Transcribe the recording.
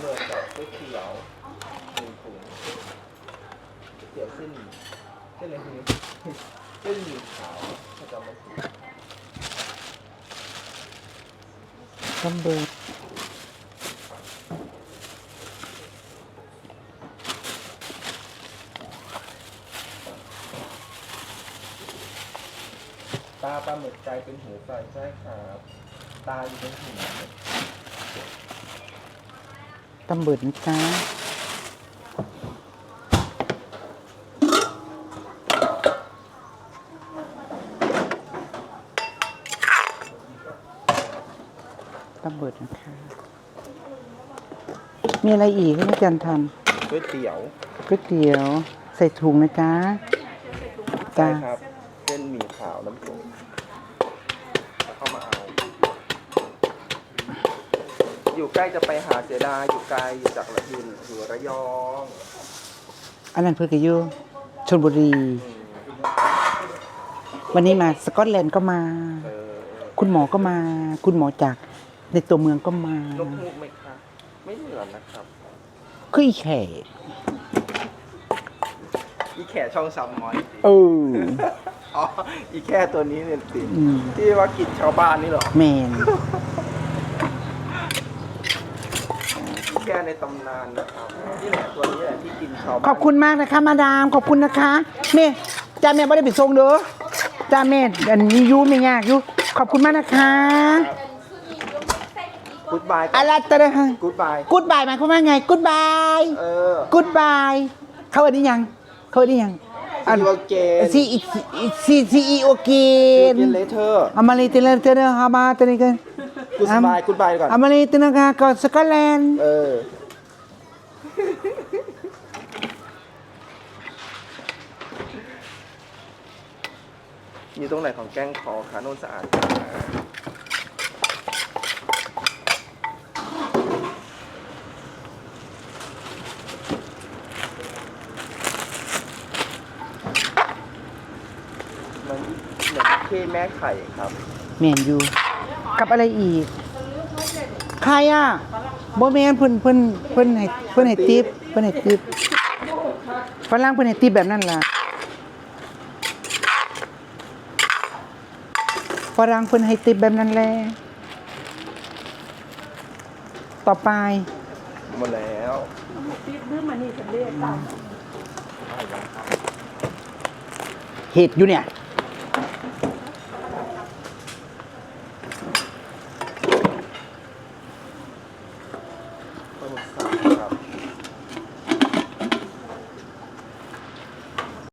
อำนวยกับก๋วยเตี๋ยวหนึ่งถุงก๋วยเตี๋ยวเส้นเส้นอะไรทีนี้เส้นหมี่ขาวถ้าจำไม่ผิดตำเบิดตาปลาหมึกใจเป็นหูไฟใช่ครับ ตาอยู่เป็นหู ตำเบิดนะจ๊ะตำเบิดนะคะ มีอะไรอีกให้อาจารย์ทก๋วยเตี๋ยวำก๋วยเตี๋ยว ใส่ถุงนะจ๊ะใช่ครับเส้นหมี่ขาวน้ำซุป อยู่ใกล้จะไปหาเจดาอยู่ไกลอยู่จากละทินอยู่ระยองอันนั้นเพื่อกอยู่ชลบุรีอืมวันนี้มาสกอตแลนด์ก็มา เออคุณหมอก็มา คุณหมอจากในตัวเมืองก็มา นกฮูกไหมคะไม่เหมือนนะครับคืออีแข่อีแค่ช่องซัมมอยเออ อ๋ออีแค่ตัวนี้เนี่ยสิอืม ที่ว่ากินชาวบ้านนี่เหรอ แมน แค่ ในตำนานนะครับนี่แหละตัวนี้แหละที่กินชาวบ้านขอบคุณมากนะคะ มาดามขอบคุณนะคะเม่จ้าแม่ไม่ได้ไปส่งเด้อจ้าแม่อันนี้อยูไม่ยากอยูขอบคุณมากนะคะกูดบายอะไรตะเด้อกูดบายกูดบายหมายความว่าไงกูดบายเออกูดบายเขาอันนี้ยังเขาอันนี้ยังอันโอเกนซีอีซีซีอีโอเกนกินเลเทอร์อามาลีเตเลเตเลฮามาตะนี่กันกูดบายกูดบายก่อนอามาลีเตนะกาก็สกอตแลนด์เออ อยู่ตรงไหนของแกงคอขาโน่นสะอาดมันเหมือนเคแม่ไข่ครับแมนยูกับอะไรอีก ใครอะบ่แมนเพิ่นเพิ่นเพิ่นให้เพิ่นให้ติปเพิ่นให้ติปฝรั่งเพิ่นให้ติปแบบนั้นล่ะ รั่งเพิ่นให้ติปแบบนั้นแหละต่อไป หมดแล้วเห็ดอยู่เนี่ยปลาหมึกสับครับ